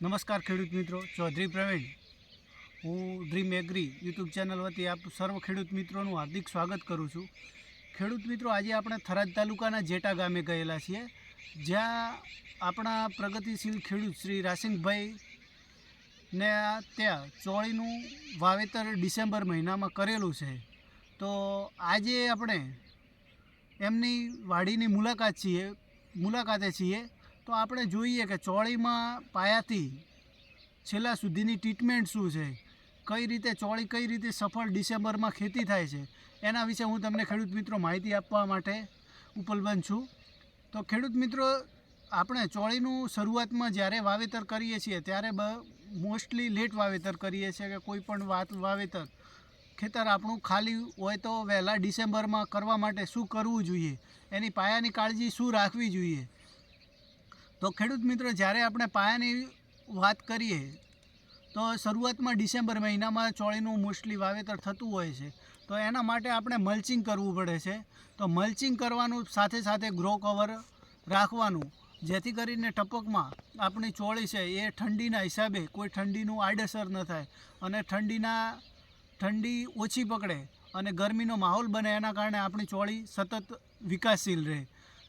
નમસ્કાર ખેડૂત મિત્રો, ચૌધરી પ્રવીણ. હું ડ્રીમ એગ્રી યુટ્યુબ ચેનલ વતી આપ સર્વ ખેડૂત મિત્રોનું હાર્દિક સ્વાગત કરું છું. ખેડૂત મિત્રો, આજે આપણે થરાદ તાલુકાના જેટા ગામે ગયેલા છીએ, જ્યાં આપણા પ્રગતિશીલ ખેડૂત શ્રી રાસિંગભાઈ ને ત્યાં ચોળીનું વાવેતર ડિસેમ્બર મહિનામાં કરેલું છે. તો આજે આપણે એમની વાડીની મુલાકાત છીએ, મુલાકાતે છીએ તો આપણે જોઈએ કે ચોળીમાં પાયાથી છેલ્લા સુધીની ટ્રીટમેન્ટ શું છે? કઈ રીતે ચોળી કઈ રીતે સફળ ડિસેમ્બરમાં ખેતી થાય છે? એના વિશે હું તમને ખેડૂત મિત્રો માહિતી આપવા માટે ઉપલબ્ધ છું. તો ખેડૂત મિત્રો, આપણે ચોળીનું શરૂઆતમાં જ્યારે વાવેતર કરીએ છીએ, ત્યારે મોસ્ટલી લેટ વાવેતર કરીએ છીએ કે કોઈ પણ વાત વાવેતર, ખેતર આપણું ખાલી હોય તો વહેલા ડિસેમ્બરમાં કરવા માટે શું કરવું જોઈએ? એની પાયાની કાળજી શું રાખવી જોઈએ? તો ખેડૂત મિત્રો, જ્યારે આપણે પાયાની વાત કરીએ, તો શરૂઆતમાં ડિસેમ્બર મહિનામાં ચોળીનું મોસ્ટલી વાવેતર થતું હોય છે. તો એના માટે આપણે મલ્ચિંગ કરવું પડે છે. તો મલ્ચિંગ કરવાનું સાથે સાથે ગ્રો કવર રાખવાનું, જેથી કરીને ટપકમાં આપણી ચોળી છે એ ઠંડીના હિસાબે કોઈ ઠંડીનું આડઅસર ન થાય અને ઠંડીના, ઠંડી ઓછી પકડે અને ગરમીનો માહોલ બને એના કારણે આપણી ચોળી સતત વિકાસશીલ રહે.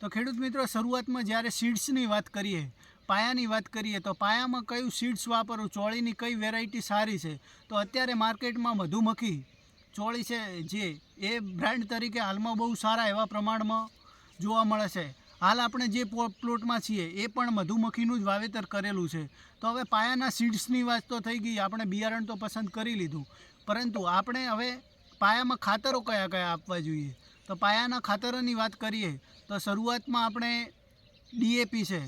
તો ખેડૂત મિત્રો, શરૂઆતમાં જ્યારે સીડ્સની વાત કરીએ, પાયાની વાત કરીએ, તો પાયામાં કયું સીડ્સ વાપરવું ચોળીની કઈ વેરાયટી સારી છે, તો અત્યારે માર્કેટમાં મધુમખી ચોળી છે જે, એ બ્રાન્ડ તરીકે હાલમાં બહુ સારા એવા પ્રમાણમાં જોવા મળે છે. હાલ આપણે જે પ્લો- પ્લોટમાં છીએ, એ પણ મધુમખીનું જ વાવેતર કરેલું છે. તો હવે પાયાના સીડ્સની વાત તો થઈ ગઈ, આપણે બિયારણ તો પસંદ કરી લીધું. પરંતુ આપણે હવે પાયામાં ખાતરો કયા કયા આપવા જોઈએ? તો પાયાના ખાતરોની વાત કરીએ, તો શરૂઆતમાં આપણે ડીએપી છે,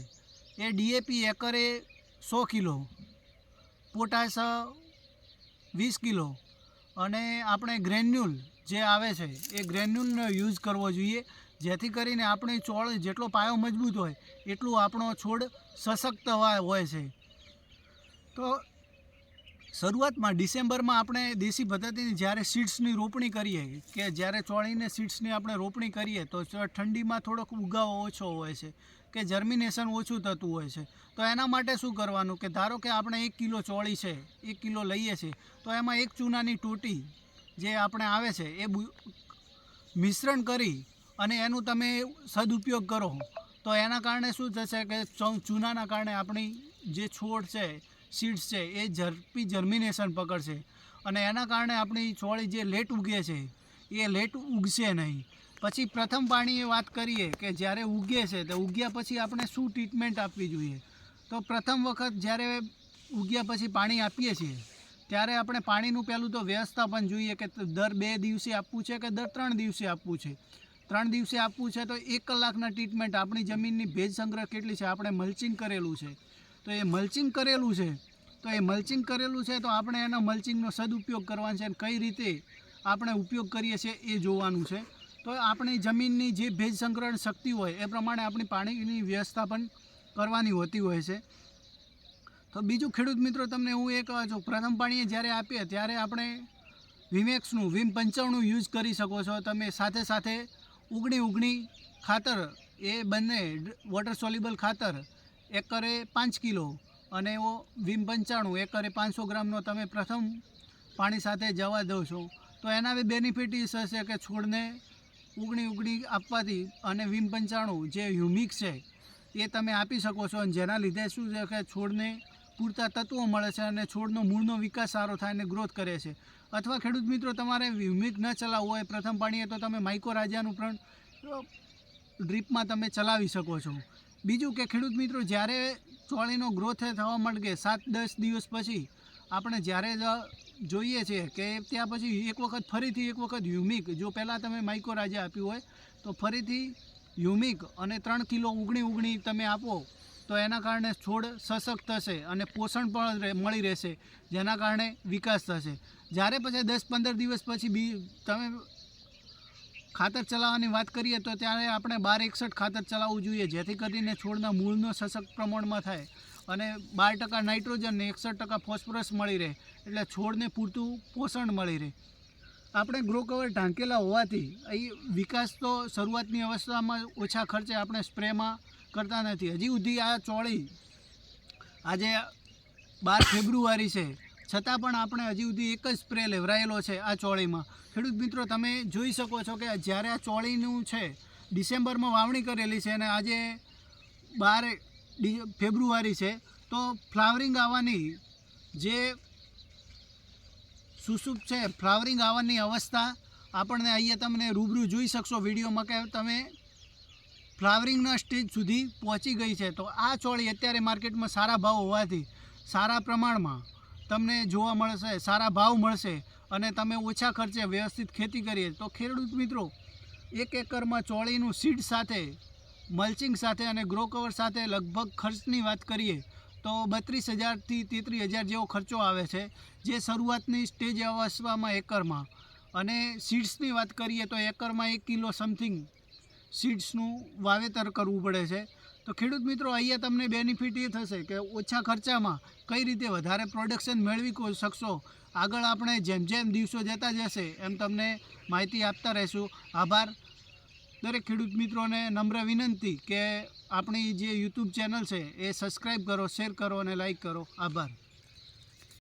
એ ડીએપી એકરે સો કિલો, પોટાશ વીસ કિલો અને આપણે ગ્રેન્યુલ જે આવે છે, એ ગ્રેન્યુલનો યુઝ કરવો જોઈએ, જેથી કરીને આપણી ચોળ જેટલો પાયો મજબૂત હોય, એટલું આપણો છોડ સશક્ત હોય છે. તો શરૂઆતમાં ડિસેમ્બરમાં આપણે દેશી પદ્ધતિની જ્યારે સીડ્સની રોપણી કરીએ કે જ્યારે ચોળીને સીડ્સની આપણે રોપણી કરીએ તો ઠંડીમાં થોડોક ઉગાવો ઓછો હોય છે કે જર્મિનેશન ઓછું થતું હોય છે. તો એના માટે શું કરવાનું કે ધારો કે આપણે એક કિલો ચોળી છે, એક કિલો લઈએ છીએ તો એમાં એક ચૂનાની ટોટી જે આપણે આવે છે એ મિશ્રણ કરી અને એનું તમે સદુપયોગ કરો. તો એના કારણે શું થશે કે ચૂનાના કારણે આપણી જે છોડ છે સીડ્સ છે, એ ઝડપી જર્મિનેશન પકડશે. અને એના કારણે આપણી છોડ જે લેટ ઉગે છે, એ લેટ ઉગશે નહીં. પછી પ્રથમ પાણીએ વાત કરીએ કે જ્યારે ઉગે છે, તો ઉગ્યા પછી આપણે શું ટ્રીટમેન્ટ આપવી જોઈએ? તો પ્રથમ વખત જ્યારે ઉગ્યા પછી પાણી આપીએ છીએ, ત્યારે આપણે પાણીનું પહેલું તો વ્યવસ્થાપન જોઈએ કે દર બે દિવસે આપવું છે કે દર ત્રણ દિવસે આપવું છે? ત્રણ દિવસે આપવું છે તો એક કલાકના ટ્રીટમેન્ટ આપણી જમીનની ભેજ સંગ્રહ કેટલી છે, આપણે મલ્ચિંગ કરેલું છે. તો એ મલ્ચિંગ કરેલું છે. તો એ મલ્ચિંગ કરેલું છે તો આપણે એના મલ્ચિંગનો સદુપયોગ કરવાનો છે અને કઈ રીતે આપણે ઉપયોગ કરીએ છીએ એ જોવાનું છે. તો આપણી જમીનની જે ભેજ સંગ્રહણ શક્તિ હોય એ પ્રમાણે આપણી પાણીની વ્યવસ્થાપન કરવાની હોતી હોય છે. તો બીજું ખેડૂત મિત્રો તમને હું એ કહું છું પ્રથમ પાણીએ જ્યારે આપીએ ત્યારે આપણે વિમેક્સનું વિમ પંચાણું યુઝ કરી શકો છો. તમે સાથે સાથે ઉગણી ઉગણી ખાતર એ બંને વોટર સોલ્યુબલ ખાતર એકરે પાંચ કિલો અને એવો વીમ પંચાણું, એકરે પાંચસો ગ્રામનો તમે પ્રથમ પાણી સાથે જવા દો છો. તો એના બી બેનિફિટ હશે કે છોડને ઉગણી ઉગણી આપવાથી અને વીમ પંચાણું જે હ્યુમિક છે, એ તમે આપી શકો છો. અને જેના લીધે શું છે કે છોડને પૂરતા તત્વો મળે છે અને છોડનો મૂળનો વિકાસ સારો થાય અને ગ્રોથ કરે છે. અથવા ખેડૂત મિત્રો, તમારે હ્યુમિક ન ચલાવવું હોય, પ્રથમ પાણીએ તો તમે માઇકો રાજાનું પણ ડ્રીપમાં તમે ચલાવી શકો છો. બીજું કે ખેડૂત મિત્રો, જ્યારે ચોળીનો ગ્રોથ થવા માંડે સાત દસ દિવસ પછી આપણે જ્યારે જોઈએ છે કે ત્યાં પછી એક વખત ફરીથી એક વખત હ્યુમિક જો પહેલાં તમે માઇકો રાજા આપ્યું હોય, તો ફરીથી હ્યુમિક અને ત્રણ કિલો ઉગણી ઉગણી તમે આપો, તો એના કારણે છોડ સશક્ત થશે અને પોષણ પણ મળી રહેશે, જેના કારણે વિકાસ થશે. જ્યારે પછી દસ પંદર દિવસ પછી બી તમે ખાતર ચલાવવાની વાત કરીએ તો ત્યારે આપણે બાર એકસઠ ખાતર ચલાવવું જોઈએ, જેથી કરીને છોડના મૂળનો સશક્ત પ્રમાણમાં થાય અને બાર ટકા નાઇટ્રોજન ને એકસઠ ટકા ફોસ્ફરસ મળી રહે, એટલે છોડને પૂરતું પોષણ મળી રહે. આપણે ગ્રો કવર ઢાંકેલા હોવાથી અહીં વિકાસ તો શરૂઆતની અવસ્થામાં ઓછા ખર્ચે આપણે સ્પ્રેમાં કરતા નથી. હજી સુધી આ ચોળી આજે બાર ફેબ્રુઆરી છે છતાં પણ આપણે હજી સુધી એક જ સ્પ્રે લેવરાયેલો છે આ ચોળીમાં. ખેડૂત મિત્રો, તમે જોઈ શકો છો કે જ્યારે આ ચોળીનું છે, ડિસેમ્બરમાં વાવણી કરેલી છે અને આજે બાર ફેબ્રુઆરી છે, તો ફ્લાવરિંગ આવવાની જે સુસુપ છે, ફ્લાવરિંગ આવવાની અવસ્થા આપણને અહીંયા તમને રૂબરૂ જોઈ શકશો વિડીયોમાં કે તમે ફ્લાવરિંગના સ્ટેજ સુધી પહોંચી ગઈ છે. તો આ ચોળી અત્યારે માર્કેટમાં સારા ભાવ હોવાથી, સારા પ્રમાણમાં તમને જોવા મળશે, સારા ભાવ મળશે અને તમે ઓછા ખર્ચે વ્યવસ્થિત ખેતી કરીએ. તો ખેડૂત મિત્રો, એક એકરમાં ચોળીનું સીડ સાથે મલ્ચિંગ સાથે અને ગ્રો કવર સાથે લગભગ ખર્ચની વાત કરીએ, તો બત્રીસ હજારથી તેત્રીસ હજાર જેવો ખર્ચો આવે છે, જે શરૂઆતની સ્ટેજ અવસ્થામાં એકરમાં. અને સીડ્સની વાત કરીએ તો એકરમાં એક કિલો સમથિંગ સીડ્સનું વાવેતર કરવું પડે છે. તો ખેડૂત મિત્રો, અહીંયા તમને બેનિફિટ એ થશે કે ઓછા ખર્ચામાં કઈ રીતે વધારે પ્રોડક્શન મેળવી શકશો? આગળ આપણે જેમ જેમ દિવસો જતા જશે, એમ તમને માહિતી આપતા રહીશું. આભાર. દરેક ખેડૂત મિત્રોને નમ્ર વિનંતી કે આપણી જે યુટ્યુબ ચેનલ છે, એ સબસ્ક્રાઈબ કરો શેર કરો અને લાઈક કરો. આભાર.